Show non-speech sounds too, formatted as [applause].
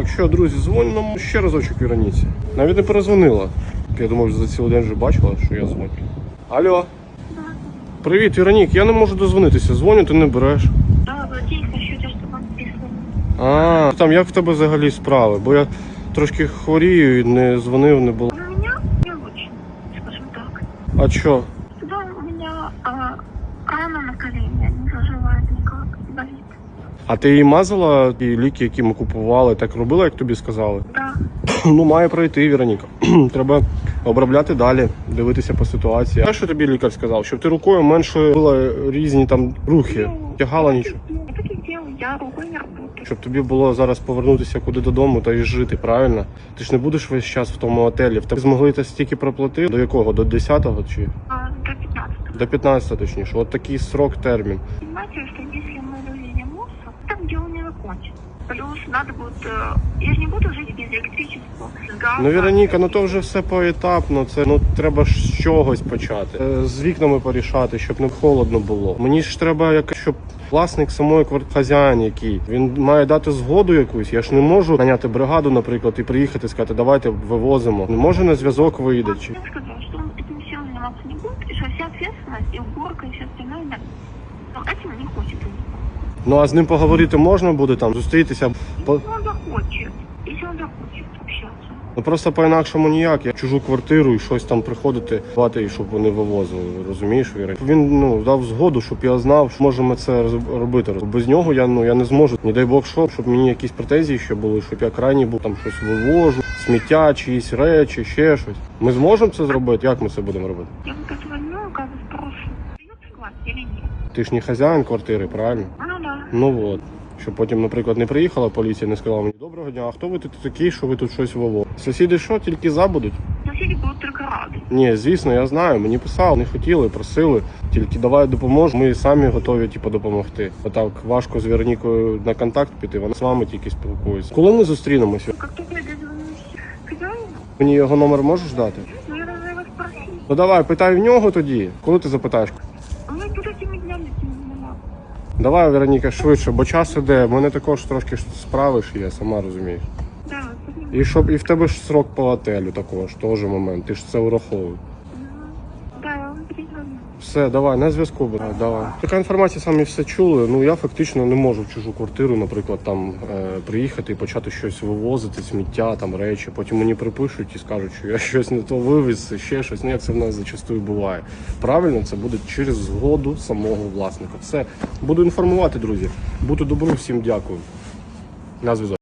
Так що, друзі, дзвоню нам ще разочок Віроніці. Навіть не перезвонила. Я думав, за цілий день вже бачила, що я дзвоню. Алло. Привіт, Віронік, я не можу дозвонитися. Дзвоню, ти не береш. Да. А, там як в тебе взагалі справи? Бо я трошки хворію і не дзвонив, не було. У меня не очень, скажем так. А що? Да, у меня а, рана на колене не заживает никак, болит. А ти їй мазала ті ліки, які ми купували, так робила, як тобі сказали? Да, [clears throat] Ну, має пройти, Віроніка. [clears throat] Треба обробляти далі, дивитися по ситуації. А що тобі лікар сказав? Щоб ти рукою менше робила різні там рухи, тягала нічого. Я так и делаю, я рукой не работаю. Щоб тобі було зараз повернутися куди додому та й жити, правильно? Ти ж не будеш весь час в тому готелі. В тебе змогли та стільки проплатити? До якого? До 10-го чи А, до 15 до 15 точніше. От такий срок термін. Понимаете, что если закончится. Плюс надо будет... э, Я же не буду жить без электричества, газа. Ну, Віроніка, ну то вже все поетапно. Це ну треба ж з чогось почати. Е, З вікнами порішати, щоб не холодно було. Мені ж треба, як щоб власник самої квартири, хазяїн, який він має дати згоду якусь. Я ж не можу наняти бригаду, наприклад, і приїхати і сказати, давайте вивозимо. Не може на зв'язок вийде. Чи Он сказал, что он этим всем заниматься не будет, и что вся ответственность, и уборка, и все остальное, да. Он этим не хочет заниматься. ну а з ним поговорити можна буде там зустрітися. По Если он захочет, если он захочет общаться. ну просто по-інакшому ніяк. Я в чужу квартиру і щось там приходити, бати, щоб вони вивозили. Розумієш, Віра? Він ну дав згоду, щоб я знав, що можемо це робити. Без нього я ну я не зможу. Не дай Бог, що, щоб мені якісь претензії ще були, щоб я крайній був там щось вивожу, сміття, чиїсь речі, ще щось. Ми зможемо це зробити? Як ми це будемо робити? Я позвоню, как бы спрошу, согласие нет. Ти ж не хазяїн квартири, правильно? Ну. От. Щоб потім, наприклад, не приїхала поліція, не сказала мені доброго дня, а хто ви тут такий, що ви тут щось вивозите? Сусіди що, тільки за будуть? Соседи будут только рады. Ні, звісно, я знаю. Мені писали, не хотіли, просили. Тільки давай допоможемо. Ми самі готові типу, допомогти. Отак важко з Веронікою на контакт піти. Вона з вами тільки спілкується. Коли ми зустрінемося? Мені його номер можеш дати? ну. Ну давай, питай в нього тоді. Коли ти запитаєш? Давай, Вероніка, швидше, бо час іде. У мене також трошки справи ж є, сама розумієш. Так. І щоб і в тебе ж срок по готелю також, теж момент. Ти ж це враховуй. Да, я вам перезвоню. Все, давай, на зв'язку. буде. Давай. Така інформація самі все чули. Ну я фактично не можу в чужу квартиру, наприклад, там е, приїхати і почати щось вивозити, сміття, там речі. Потім мені припишуть і скажуть, що я щось не то вивіз, ще щось. Ну як це в нас зачастую буває. Правильно, це буде через згоду самого власника. Все буду інформувати, друзі. Буду добру, всім дякую. На зв'язок.